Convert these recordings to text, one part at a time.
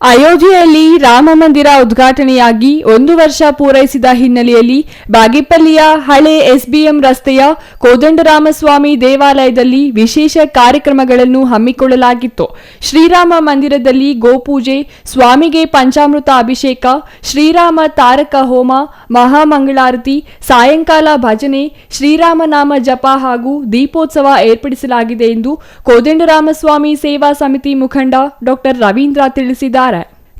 ಅಯೋಧ್ಯೆಯಲ್ಲಿ ರಾಮ ಮಂದಿರ ಉದ್ಘಾಟನೆಯಾಗಿ ಒಂದು ವರ್ಷ ಪೂರೈಸಿದ ಹಿನ್ನೆಲೆಯಲ್ಲಿ ಬಾಗೇಪಲ್ಲಿಯ ಹಳೆ ಎಸ್ಬಿಎಂ ರಸ್ತೆಯ ಕೋದಂಡರಾಮಸ್ವಾಮಿ ದೇವಾಲಯದಲ್ಲಿ ವಿಶೇಷ ಕಾರ್ಯಕ್ರಮಗಳನ್ನು ಹಮ್ಮಿಕೊಳ್ಳಲಾಗಿತ್ತು. ಶ್ರೀರಾಮ ಮಂದಿರದಲ್ಲಿ ಗೋಪೂಜೆ, ಸ್ವಾಮಿಗೆ ಪಂಚಾಮೃತ ಅಭಿಷೇಕ, ಶ್ರೀರಾಮ ತಾರಕ ಹೋಮ, ಮಹಾಮಂಗಳಾರತಿ, ಸಾಯಂಕಾಲ ಭಜನೆ ಶ್ರೀರಾಮನಾಮ ಜಪ ಹಾಗೂ ದೀಪೋತ್ಸವ ಏರ್ಪಡಿಸಲಾಗಿದೆ ಎಂದು ಕೋದಂಡರಾಮಸ್ವಾಮಿ ಸೇವಾ ಸಮಿತಿ ಮುಖಂಡ ಡಾಕ್ಟರ್ ರವೀಂದ್ರ ತಿಳಿಸಿದ್ದಾರೆ.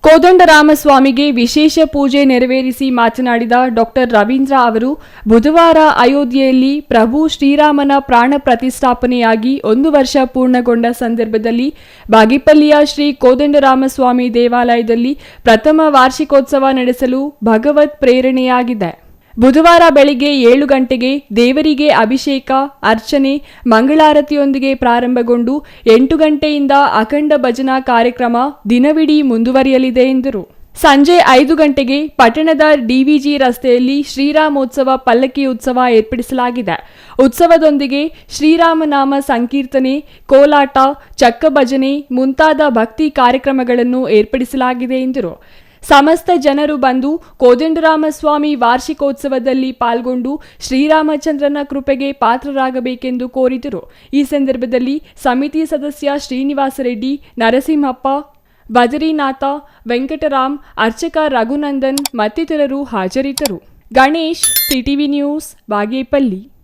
ಕೋದಂಡರಾಮಸ್ವಾಮಿಗೆ ವಿಶೇಷ ಪೂಜೆ ನೆರವೇರಿಸಿ ಮಾತನಾಡಿದ ಡಾಕ್ಟರ್ ರವೀಂದ್ರ ಅವರು, ಬುಧವಾರ ಅಯೋಧ್ಯೆಯಲ್ಲಿ ಪ್ರಭು ಶ್ರೀರಾಮನ ಪ್ರಾಣ ಪ್ರತಿಷ್ಠಾಪನೆಯಾಗಿ ಒಂದು ವರ್ಷ ಪೂರ್ಣಗೊಂಡ ಸಂದರ್ಭದಲ್ಲಿ ಬಾಗಿಪಲ್ಲಿಯ ಶ್ರೀ ಕೋದಂಡರಾಮಸ್ವಾಮಿ ದೇವಾಲಯದಲ್ಲಿ ಪ್ರಥಮ ವಾರ್ಷಿಕೋತ್ಸವ ನಡೆಸಲು ಭಗವತ್ ಪ್ರೇರಣೆಯಾಗಿದೆ. ಬುಧವಾರ ಬೆಳಿಗ್ಗೆ ಏಳು ಗಂಟೆಗೆ ದೇವರಿಗೆ ಅಭಿಷೇಕ, ಅರ್ಚನೆ, ಮಂಗಳಾರತಿಯೊಂದಿಗೆ ಪ್ರಾರಂಭಗೊಂಡು ಎಂಟು ಗಂಟೆಯಿಂದ ಅಖಂಡ ಭಜನಾ ಕಾರ್ಯಕ್ರಮ ದಿನವಿಡೀ ಮುಂದುವರಿಯಲಿದೆ ಎಂದರು. ಸಂಜೆ ಐದು ಗಂಟೆಗೆ ಪಟ್ಟಣದ ಡಿವಿಜಿ ರಸ್ತೆಯಲ್ಲಿ ಶ್ರೀರಾಮೋತ್ಸವ ಪಲ್ಲಕ್ಕಿ ಉತ್ಸವ ಏರ್ಪಡಿಸಲಾಗಿದೆ. ಉತ್ಸವದೊಂದಿಗೆ ಶ್ರೀರಾಮನಾಮ ಸಂಕೀರ್ತನೆ, ಕೋಲಾಟ, ಚಕ್ಕ ಭಜನೆ ಮುಂತಾದ ಭಕ್ತಿ ಕಾರ್ಯಕ್ರಮಗಳನ್ನು ಏರ್ಪಡಿಸಲಾಗಿದೆ ಎಂದರು. ಸಮಸ್ತ ಜನರು ಬಂದು ಕೋದಂಡರಾಮಸ್ವಾಮಿ ವಾರ್ಷಿಕೋತ್ಸವದಲ್ಲಿ ಪಾಲ್ಗೊಂಡು ಶ್ರೀರಾಮಚಂದ್ರನ ಕೃಪೆಗೆ ಪಾತ್ರರಾಗಬೇಕೆಂದು ಕೋರಿದರು. ಈ ಸಂದರ್ಭದಲ್ಲಿ ಸಮಿತಿ ಸದಸ್ಯ ಶ್ರೀನಿವಾಸ ರೆಡ್ಡಿ, ನರಸಿಂಹಪ್ಪ ಬದರಿನಾಥ ವೆಂಕಟರಾಮ್, ಅರ್ಚಕ ರಘುನಂದನ್ ಮತ್ತಿತರರು ಹಾಜರಿದ್ದರು. Ganesh CTV news, Bagepalli.